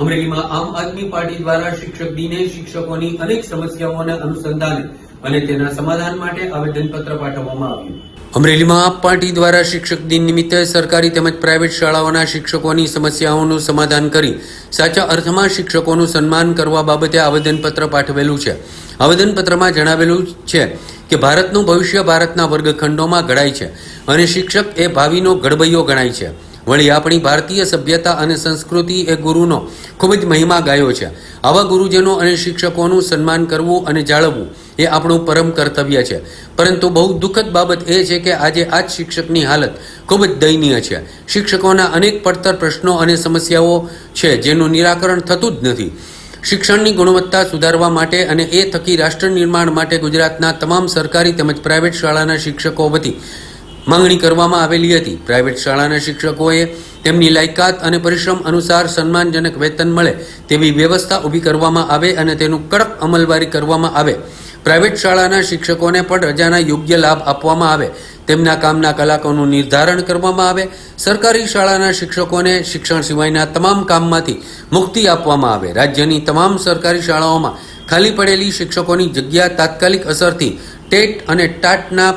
અમરેલીમાં આમ આદમી પાર્ટી દ્વારા શિક્ષક દિને શિક્ષકોની અનેક સમસ્યાઓના અનુસંધાને અને તેના સમાધાન માટે આવેદનપત્ર પાઠવવામાં આવ્યું. અમરેલીમાં આપ પાર્ટી દ્વારા શિક્ષક દિન નિમિત્તે સરકારી તેમજ પ્રાઇવેટ શાળાઓના શિક્ષકોની સમસ્યાઓનું સમાધાન કરી સાચા અર્થમાં શિક્ષકોનું સન્માન કરવા બાબતે આવેદનપત્ર પાઠવેલું છે. આવેદનપત્રમાં જણાવેલું છે કે ભારતનું ભવિષ્ય ભારતના વર્ગખંડોમાં ઘડાય છે અને શિક્ષક એ ભાવિનો ઘડબૈયો ગણાય છે. વળી આપણી ભારતીય સભ્યતા અને સંસ્કૃતિ એ ગુરુનો ખૂબ જ મહિમા ગાયો છે. આવા ગુરુજનો અને શિક્ષકોનું સન્માન કરવું અને જાળવવું એ આપણું પરમ કર્તવ્ય છે. પરંતુ બહુ દુઃખદ બાબત એ છે કે આજે આ જ શિક્ષકની હાલત ખૂબ જ દયનીય છે. શિક્ષકોના અનેક પડતર પ્રશ્નો અને સમસ્યાઓ છે જેનું નિરાકરણ થતું જ નથી. શિક્ષણની ગુણવત્તા સુધારવા માટે અને એ થકી રાષ્ટ્ર નિર્માણ માટે ગુજરાતના તમામ સરકારી તેમજ પ્રાઇવેટ શાળાના શિક્ષકો વતી માંગણી કરવામાં આવેલી હતી. પ્રાઇવેટ શાળાના શિક્ષકોએ તેમની લાયકાત અને પરિશ્રમ અનુસાર સન્માનજનક વેતન મળે તેવી વ્યવસ્થા ઊભી કરવામાં આવે અને તેનું કડક અમલવારી કરવામાં આવે. પ્રાઇવેટ શાળાના શિક્ષકોને પણ રજાના યોગ્ય લાભ આપવામાં આવે. તેમના કામના કલાકોનું નિર્ધારણ કરવામાં આવે. સરકારી શાળાના શિક્ષકોને શિક્ષણ સિવાયના તમામ કામમાંથી મુક્તિ આપવામાં આવે. રાજ્યની તમામ સરકારી શાળાઓમાં ખાલી પડેલી શિક્ષકોની જગ્યા તાત્કાલિક અસરથી ટેટ અને ટાટના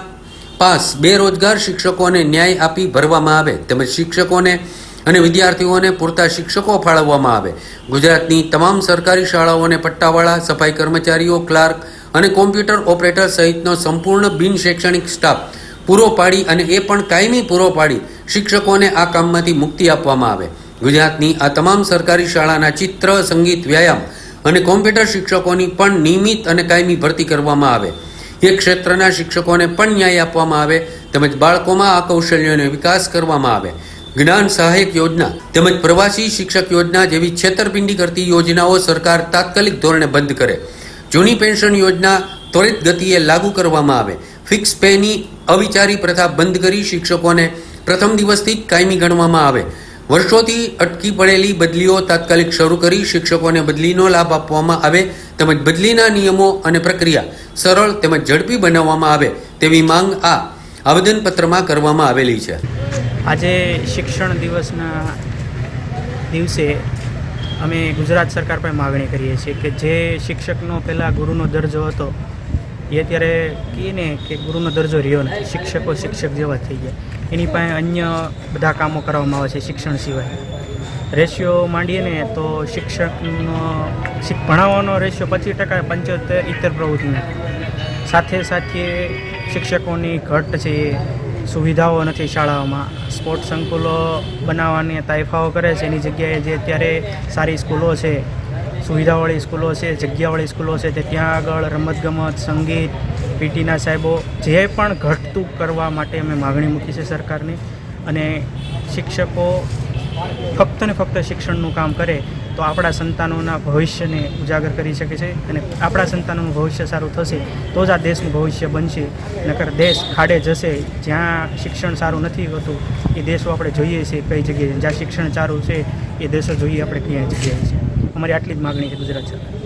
પાસ. બેરોજગાર શિક્ષકોને ન્યાય આપી ભરવામાં આવે. તેમજ શિક્ષકોને અને વિદ્યાર્થીઓને પૂરતા શિક્ષકો ફાળવવામાં આવે. ગુજરાતની તમામ સરકારી શાળાઓને પટ્ટાવાળા, સફાઈ કર્મચારીઓ, ક્લાર્ક અને કોમ્પ્યુટર ઓપરેટર સહિતનો સંપૂર્ણ બિન શૈક્ષણિક સ્ટાફ પૂરો પાડી અને એ પણ કાયમી પૂરો પાડી શિક્ષકોને આ કામમાંથી મુક્તિ આપવામાં આવે. ગુજરાતની આ તમામ સરકારી શાળાના ચિત્ર, સંગીત, વ્યાયામ અને કોમ્પ્યુટર શિક્ષકોની પણ નિયમિત અને કાયમી ભરતી કરવામાં આવે. એ ક્ષેત્રના શિક્ષકોને પણ ન્યાય આપવામાં આવે તેમજ બાળકોમાં આ કૌશલ્યોનો વિકાસ કરવામાં આવે. જ્ઞાન સહાયક યોજના તેમજ પ્રવાસી શિક્ષક યોજના જેવી છેતરપિંડી કરતી યોજનાઓ સરકાર તાત્કાલિક ધોરણે બંધ કરે. જૂની પેન્શન યોજના ત્વરિત ગતિએ લાગુ કરવામાં આવે. ફિક્સ પેની અવિચારી પ્રથા બંધ કરી શિક્ષકોને પ્રથમ દિવસથી જ કાયમી ગણવામાં આવે. વર્ષોથી અટકી પડેલી બદલીઓ તાત્કાલિક શરૂ કરી શિક્ષકોને બદલીનો લાભ આપવામાં આવે તેમજ બદલીના નિયમો અને પ્રક્રિયા સરળ તેમજ ઝડપી બનાવવામાં આવે તેવી માંગ આ આવેદનપત્રમાં કરવામાં આવેલી છે. આજે શિક્ષણ દિવસના દિવસે અમે ગુજરાત સરકાર પાસે માગણી કરીએ છીએ કે જે શિક્ષકનો પહેલાં ગુરુનો દરજ્જો હતો એ અત્યારે કહીએ ને કે ગુરુનો દરજ્જો રહ્યો નથી. શિક્ષકો શિક્ષક જેવા થઈ ગયા. એની પાસે અન્ય બધા કામો કરવામાં આવે છે શિક્ષણ સિવાય. રેશિયો માંડીએ ને તો શિક્ષકનો શિક, ભણાવવાનો રેશિયો પચીસ ટકા, પંચોતેર, ઇતર પ્રવૃત્તિનો. સાથે સાથે શિક્ષકોની ઘટ છે, સુવિધાઓ નથી શાળાઓમાં. સ્પોર્ટ્સ સંકુલો બનાવવાની તાઇફાઓ કરે છે. એની જગ્યાએ જે અત્યારે સારી સ્કૂલો છે સુવિધાવાળી સ્કૂલો છે, જગ્યાવાળી સ્કૂલો છે, તે ત્યાં આગળ રમતગમત, સંગીત, પીટીના સાહેબો જે પણ ઘટતું કરવા માટે અમે માગણી મૂકી છે સરકારની. અને શિક્ષકો ફક્ત ને ફક્ત શિક્ષણનું કામ કરે તો આપણા સંતાનોના ભવિષ્યને ઉજાગર કરી શકે છે અને આપણા સંતાનોનું ભવિષ્ય સારું થશે તો જ આ દેશનું ભવિષ્ય બનશે. નકર દેશ ખાડે જશે, જ્યાં શિક્ષણ સારું નથી હોતું, એ દેશો આપણે જોઈએ છીએ કઈ જગ્યાએ. જ્યાં શિક્ષણ સારું છે, એ દેશો જોઈએ આપણે ક્યાં જગ્યાએ છે. અમારી આટલી જ માગણી છે ગુજરાત સરકાર.